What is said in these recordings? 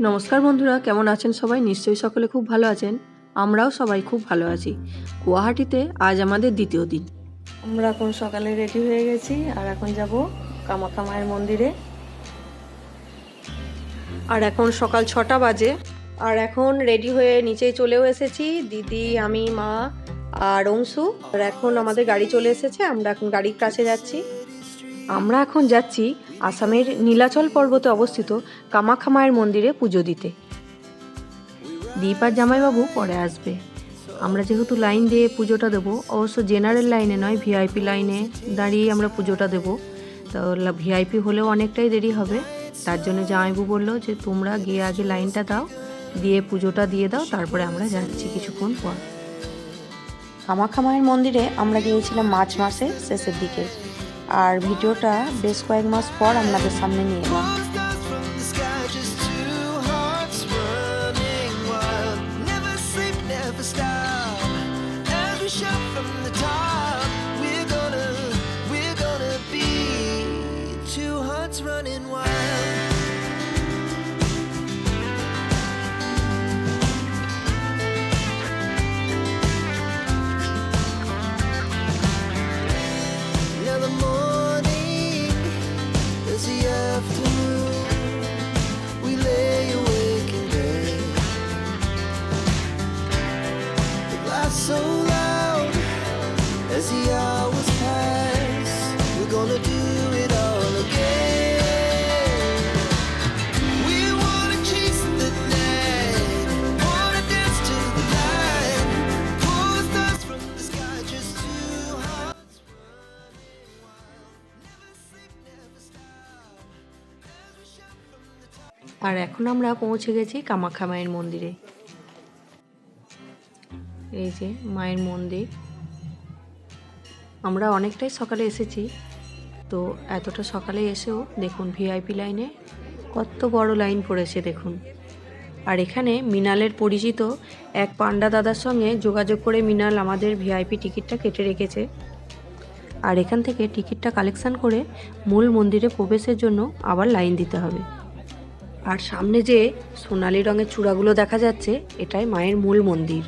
নমস্কার বন্ধুরা, কেমন আছেন সবাই? নিশ্চয়ই সকলে খুব ভালো আছেন। আমরাও সবাই খুব ভালো আছি। গুয়াহাটিতে আজ আমাদের দ্বিতীয় দিন। আমরা এখন সকালে রেডি হয়ে গেছি আর এখন যাব কামাখ্যা মায়ের মন্দিরে। আর এখন সকাল ছটা বাজে। আর এখন রেডি হয়ে নিচেই চলেও এসেছি, দিদি, আমি, মা আর অংশু। আর এখন আমাদের গাড়ি চলে এসেছে, আমরা এখন গাড়ির কাছে যাচ্ছি। আমরা এখন যাচ্ছি আসামের নীলাচল পর্বতে অবস্থিত কামাখ্যা মায়ের মন্দিরে পুজো দিতে। দীপ আর জামাইবাবু পরে আসবে। আমরা যেহেতু লাইন দিয়ে পুজোটা দেবো, অবশ্য জেনারেল লাইনে নয়, ভিআইপি লাইনে দাঁড়িয়ে আমরা পুজোটা দেবো। তো ভিআইপি হলেও অনেকটাই দেরি হবে। তার জন্য জামাইবাবু বলল যে, তোমরা গিয়ে আগে লাইনটা দাও, দিয়ে পুজোটা দিয়ে দাও, তারপরে আমরা যাচ্ছি কিছুক্ষণ পর। কামাখ্যা মায়ের মন্দিরে আমরা গিয়েছিলাম মার্চ মাসে শেষের দিকে। আর ভিডিওটা বেশ কয়েক মাস পর আপনাদের সামনে নিয়ে এলাম। আর এখন আমরা পৌঁছে গেছি কামাখ্যা মায়ের মন্দিরে। এই যে মায়ের মন্দির। আমরা অনেকটাই সকালে এসেছি। তো এতটা সকালে এসেও দেখুন ভিআইপি লাইনে কত বড় লাইন পড়েছে দেখুন। আর এখানে মিনালের পরিচিত এক পান্ডা দাদার সঙ্গে যোগাযোগ করে মিনাল আমাদের ভিআইপি টিকিটটা কেটে রেখেছে। আর এখান থেকে টিকিটটা কালেকশান করে মূল মন্দিরে প্রবেশের জন্য আবার লাইন দিতে হবে। আর সামনে যে সোনালি রঙের চূড়াগুলো দেখা যাচ্ছে, এটাই মায়ের মূল মন্দির।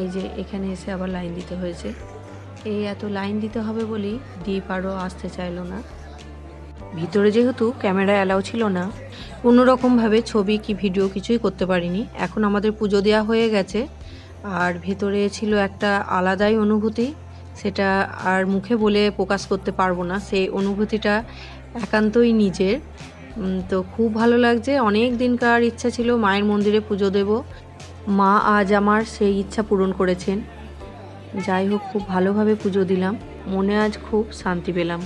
এই যে এখানে এসে আবার লাইন দিতে হয়েছে। এই এত লাইন দিতে হবে বলেই দ্বীপ আরও আসতে চাইলো না। ভিতরে যেহেতু ক্যামেরা অ্যালাউ ছিল না, কোনো রকমভাবে ছবি কি ভিডিও কিছুই করতে পারিনি। এখন আমাদের পুজো দেওয়া হয়ে গেছে। আর ভেতরে ছিল একটা আলাদাই অনুভূতি। সেটা আর মুখে বলে প্রকাশ করতে পারব না। সেই অনুভূতিটা একান্তই নিজের। তো খুব ভালো লাগছে। অনেক দিনকার ইচ্ছা ছিল মায়ের মন্দিরে পুজো দেব। মা আজ আমার সেই ইচ্ছা পূরণ করেছেন। যাই হোক, খুব ভালোভাবে পুজো দিলাম। মনে আজ খুব শান্তি পেলাম।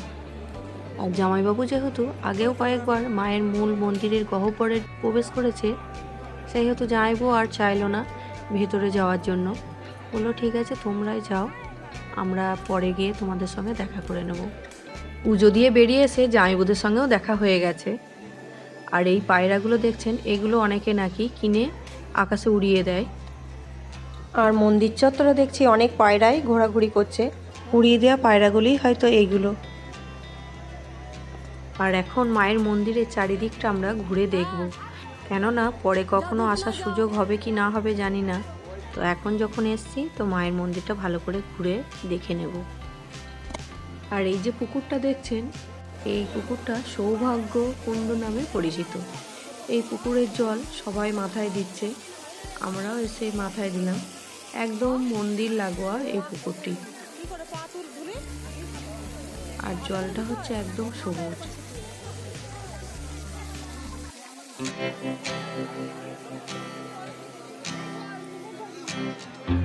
আর জামাইবাবু যেহেতু আগেও কয়েকবার মায়ের মূল মন্দিরের গহ্বরে প্রবেশ করেছে, সেহেতু যাইবো আর চাইলো না ভেতরে যাওয়ার জন্য। বলল, ঠিক আছে, তোমরাই যাও। আমরা পরে গিয়ে তোমাদের সঙ্গে দেখা করে নেব। পুজো দিয়ে বেরিয়ে এসে জামাইবুদের সঙ্গেও দেখা হয়ে গেছে। আর এই পায়রাগুলো দেখছেন এগুলো অনেকে নাকি কিনে আকাশে উড়িয়ে দেয়। আর মন্দির চত্বরে দেখছি অনেক পায়রাই ঘোরাঘুরি করছে। উড়িয়ে দেওয়া পায়রাগুলোই হয়তো এইগুলো। আর এখন মায়ের মন্দিরের চারিদিকটা আমরা ঘুরে দেখব। কেননা পরে কখনো আসার সুযোগ হবে কি না হবে জানি না। তো এখন যখন এসছি, তো মায়ের মন্দিরটা ভালো করে ঘুরে দেখে নেব। আর এই যে পুকুরটা দেখছেন, এই পুকুরটা সৌভাগ্য কুণ্ড নামে পরিচিত। এই পুকুরের জল সবাই মাথায় দিচ্ছে, আমরাও এসে মাথায় দিলাম। একদম মন্দির লাগোয়া এই পুকুরটি। আর জলটা হচ্ছে একদম সবুজ। Thank you. Thank you.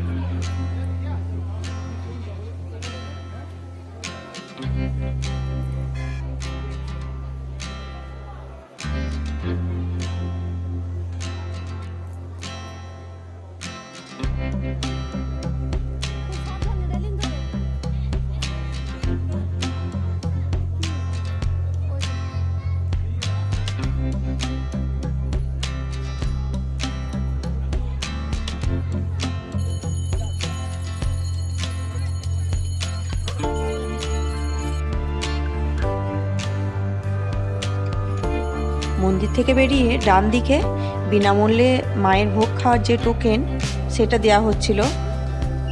থেকে বেরিয়ে ডান দিকে বিনামূল্যে মায়ের ভোগ খাওয়ার যে টোকেন সেটা দেওয়া হচ্ছিল।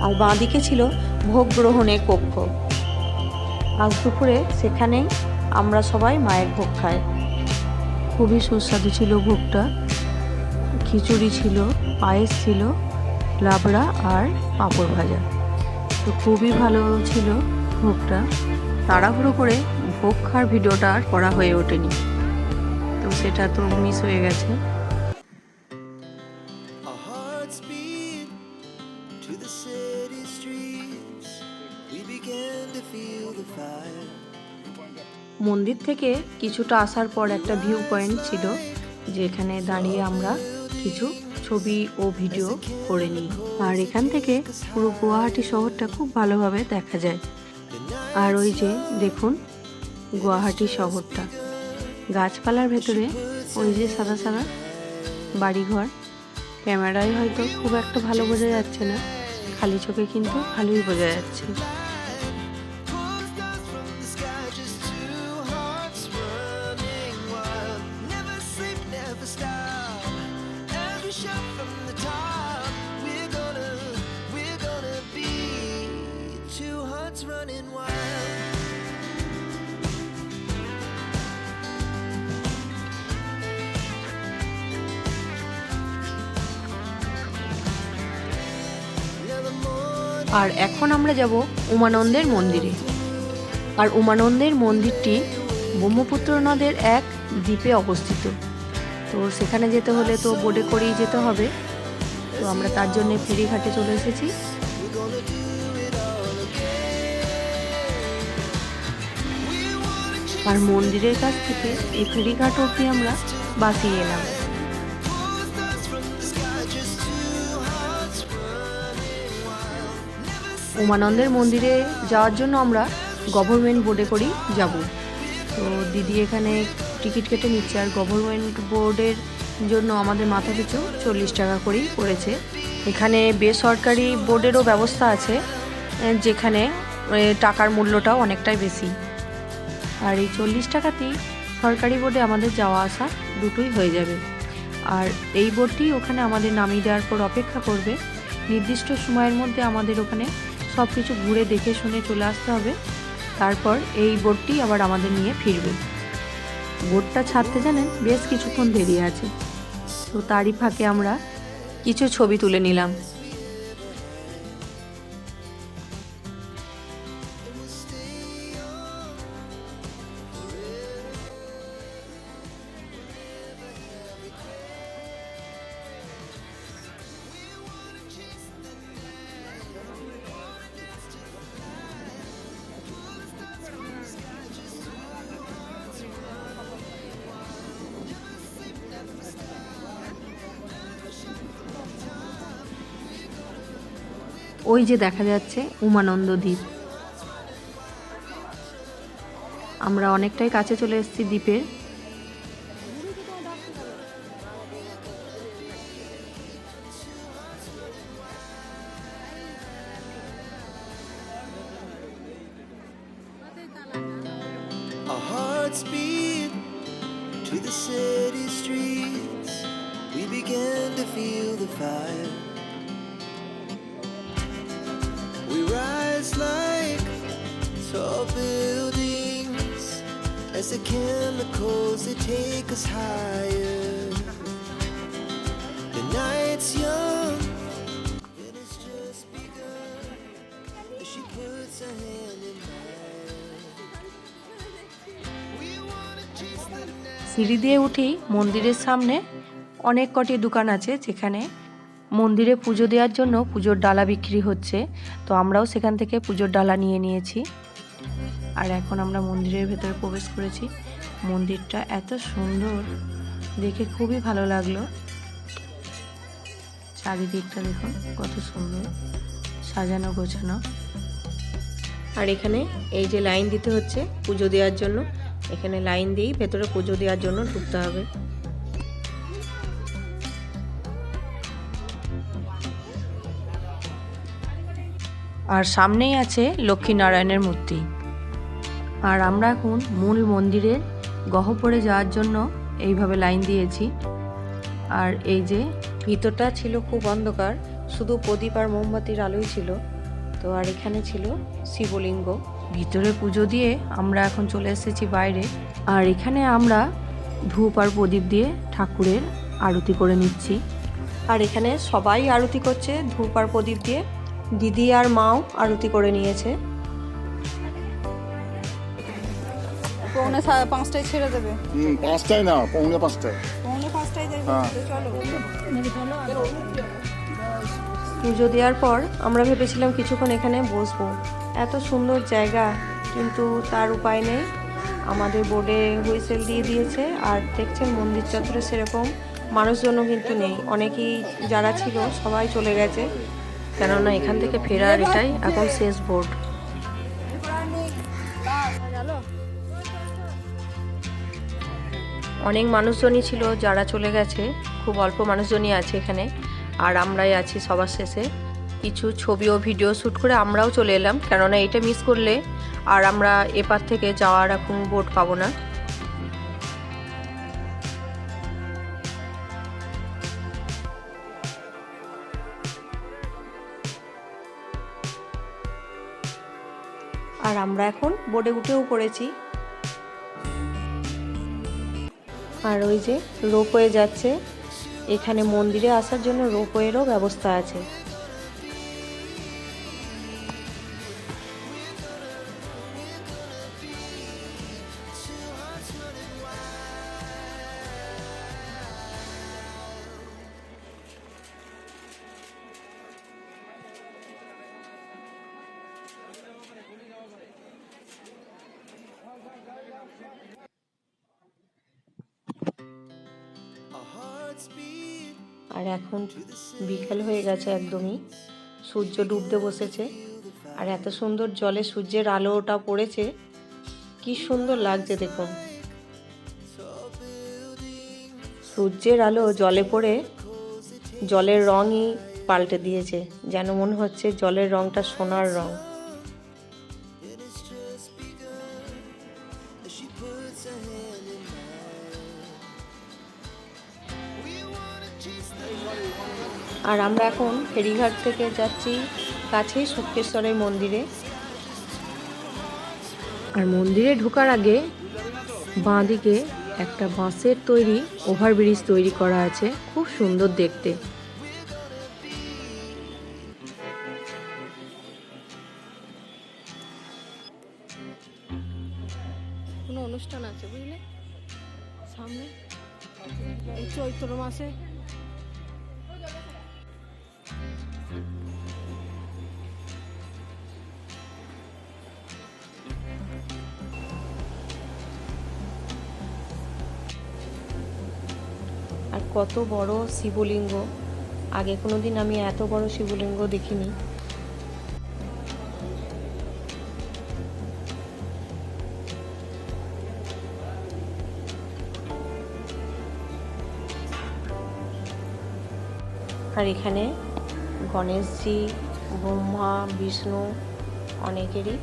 আর বাঁ দিকে ছিল ভোগ গ্রহণের কক্ষ। আজ দুপুরে সেখানেই আমরা সবাই মায়ের ভোগ খাই। খুবই সুস্বাদু ছিল ভোগটা। খিচুড়ি ছিল, পায়েস ছিল, লাবড়া আর পাঁপড় ভাজা। তো খুবই ভালো ছিল ভোগটা। তাড়াহুড়ো করে ভোগ খাওয়ার ভিডিওটা আর করা হয়ে ওঠেনি। সেটা তো মিস হয়ে গেছে. মন্দির থেকে কিছুটা আসার পর একটা ভিউ পয়েন্ট ছিল যেখানে দাঁড়িয়ে আমরা কিছু ছবি ও ভিডিও করে নিই। আর এখান থেকে পুরো গুয়াহাটি শহরটা খুব ভালোভাবে দেখা যায়। আর ওই যে দেখুন গুয়াহাটি শহরটা। গাছপালার ভেতরে ওই যে সাদা সাদা বাড়িঘর। ক্যামেরায় হয়তো খুব একটা ভালো বোঝা যাচ্ছে না, খালি চোখে কিন্তু ভালোই বোঝা যাচ্ছে। আর এখন আমরা যাব উমানন্দের মন্দিরে। আর উমানন্দের মন্দিরটি ব্রহ্মপুত্র নদের এক দ্বীপে অবস্থিত। তো সেখানে যেতে হলে তো বোটে করেই যেতে হবে। তো আমরা তার জন্য ফেরিঘাটে চলে এসেছি। আর মন্দিরের কাছ থেকে এই ফেরিঘাট অবধি আমরা বাসিয়ে এলাম। উমানন্দের মন্দিরে যাওয়ার জন্য আমরা গভর্নমেন্ট বোর্ডে করেই যাব। তো দিদি এখানে টিকিট কেটে নিচ্ছে আর গভর্নমেন্ট বোর্ডের জন্য আমাদের মাথা পিছু চল্লিশ টাকা করেই পড়েছে। এখানে বেসরকারি বোর্ডেরও ব্যবস্থা আছে যেখানে টাকার মূল্যটাও অনেকটাই বেশি। আর এই চল্লিশ টাকাতেই সরকারি বোর্ডে আমাদের যাওয়া আসা দুটোই হয়ে যাবে। আর এই বোর্ডটি ওখানে আমাদের নামিয়ে দেওয়ার পর অপেক্ষা করবে। নির্দিষ্ট সময়ের মধ্যে আমাদের ওখানে সব কিছু ঘুরে দেখে শুনে চলে আসতে হবে। তারপর এই বোর্ডটি আবার আমাদের নিয়ে ফিরবে। বোটটা ছাড়তে জানেন বেশ কিছুক্ষণ দেরি আছে। তো তারই ফাঁকে আমরা কিছু ছবি তুলে নিলাম। ওই যে দেখা যাচ্ছে উমানন্দ দ্বীপ আমরা অনেকটাই কাছে চলে এসেছি দ্বীপের to the city streets. We began to feel the fire. The chemicals they take us higher. The night's young and it's just begun. As she puts her hand in. সিঁড়ি দিয়ে উঠেই মন্দিরের সামনে অনেক কটি দোকান আছে যেখানে মন্দিরে পুজো দেওয়ার জন্য পুজোর ডালা বিক্রি হচ্ছে তো আমরাও সেখান থেকে পুজোর ডালা নিয়ে নিয়েছি আর এখন আমরা মন্দিরের ভেতরে প্রবেশ করেছি। মন্দিরটা এত সুন্দর, দেখে খুবই ভালো লাগল। চারিদিকটা দেখুন, কত সুন্দর, সাজানো গোছানো। আর এখানে এই যে লাইন দিতে হচ্ছে পুজো দেওয়ার জন্য, এখানে লাইন দিয়েই ভেতরে পুজো দেওয়ার জন্য ঢুকতে হবে। আর সামনেই আছে লক্ষ্মীনারায়ণের মূর্তি। আর আমরা এখন মূল মন্দিরের গহ্বরে যাওয়ার জন্য এইভাবে লাইন দিয়েছি। আর এই যে ভিতরটা ছিল খুব অন্ধকার, শুধু প্রদীপ আর মোমবাতির আলোই ছিল। তো আর এখানে ছিল শিবলিঙ্গ। ভিতরে পুজো দিয়ে আমরা এখন চলে এসেছি বাইরে। আর এখানে আমরা ধূপ আর প্রদীপ দিয়ে ঠাকুরের আরতি করে নিচ্ছি। আর এখানে সবাই আরতি করছে ধূপ আর প্রদীপ দিয়ে। দিদি আর মাও আরতি করে নিয়েছে। পৌনে পাঁচটায় ছেড়ে দেবে। হুম পাঁচটায় না পৌনে পাঁচটায়। পৌনে পাঁচটায় দেবে হ্যাঁ। চলো। পুজো দেওয়ার পর আমরা ভেবেছিলাম কিছুক্ষণ এখানে বসবো। এত সুন্দর জায়গা কিন্তু তার উপায় নেই। আমাদের বোর্ডে হুইসেল দিয়ে দিয়েছে আর দেখছেন মন্দির চত্বরে সেরকম মানুষজনও কিন্তু নেই। অনেকেই যারা ছিল সবাই চলে গেছে। কেননা এখান থেকে ফেরার এটাই এখন শেষ বোর্ড অনেক মানুষজনই ছিল যারা চলে গেছে, খুব অল্প মানুষজনই আছে এখানে। আর আমরাই আছি সবার শেষে। কিছু ছবি ও ভিডিও শ্যুট করে আমরাও চলে এলাম, কেননা এটা মিস করলে আর আমরা এপার থেকে যাওয়ার এখন বোট পাবো না। আর আমরা এখন বোটে উঠেও পড়েছি। আর ওই যে রোপওয়ে যাচ্ছে। এখানে মন্দিরে আসার জন্য রোপওয়েরও ব্যবস্থা আছে। আর এখন বিকেল হয়ে গেছে একদমই। সূর্য ডুবতে বসেছে। আর এত সুন্দর জলে সূর্যের আলোটা পড়েছে। কি সুন্দর লাগছে দেখুন। সূর্যের আলো জলে পড়ে, জলের রঙই পাল্টে দিয়েছে। যেন মনে হচ্ছে জলের রংটা সোনার রং। আর আমরা এখন ফেরিঘাট থেকে যাচ্ছি কাছেই শুক্রেশ্বরের মন্দিরে। আর মন্দিরে ঢোকার আগে বাঁ দিকে একটা বাঁশের তৈরি, ওভারব্রিজ তৈরি করা আছে, খুব সুন্দর দেখতে। কোনো অনুষ্ঠান আছে বুঝলে? সামনে? এই চৈত্র মাসে কত বড় শিবলিঙ্গ? আগে কোনোদিন আমি এত বড় শিবলিঙ্গ দেখিনি। আর এখানে গণেশজি, ব্রহ্মা, বিষ্ণু অনেকেরই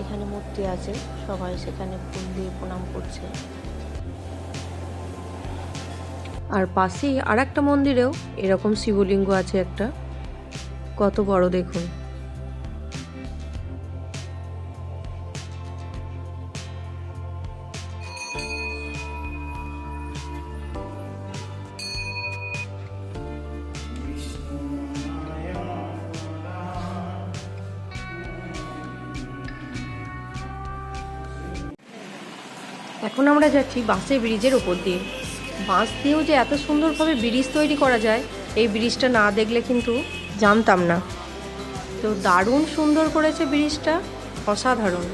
এখানে মূর্তি আছে। সবাই সেখানে ফুল দিয়ে প্রণাম করছে। আর পাশেই আর একটা মন্দিরেও এরকম শিবলিঙ্গ আছে একটা। কত বড় দেখুন। এখন আমরা যাচ্ছি বাঁশের ব্রিজের ওপর দিয়ে। বাঁশ দিয়েও যে এত সুন্দরভাবে ব্রিজ তৈরি করা যায়, এই ব্রিজটা না দেখলে কিন্তু জানতাম না। তো দারুণ সুন্দর করেছে ব্রিজটা, অসাধারণ।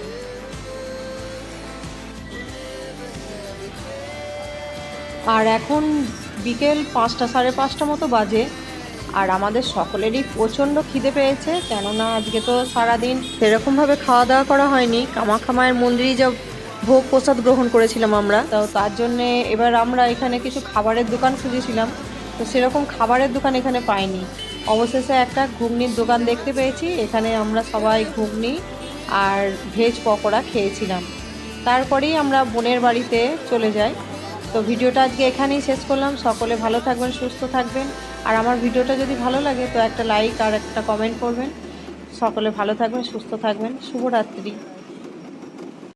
আর এখন বিকেল পাঁচটা, সাড়ে পাঁচটা মতো বাজে, আর আমাদের সকলেরই প্রচণ্ড খিদে পেয়েছে, কেননা আজকে তো সারাদিন সেরকমভাবে খাওয়া দাওয়া করা হয়নি, কামাখ্যা মায়ের মন্দিরেই যা ভোগ প্রসাদ গ্রহণ করেছিলাম আমরা। তো তার জন্যে এবার আমরা এখানে কিছু খাবারের দোকান খুঁজেছিলাম। তো সেরকম খাবারের দোকান এখানে পাইনি। অবশেষে একটা ঘুগনির দোকান দেখতে পেয়েছি। এখানে আমরা সবাই ঘুগনি আর ভেজ পকোড়া খেয়েছিলাম। তারপরেই আমরা বোনের বাড়িতে চলে যাই। তো ভিডিওটা আজকে এখানেই শেষ করলাম। সকলে ভালো থাকবেন, সুস্থ থাকবেন। আর আমার ভিডিওটা যদি ভালো লাগে, তো একটা লাইক আর একটা কমেন্ট করবেন। সকলে ভালো থাকবেন, সুস্থ থাকবেন। শুভরাত্রি।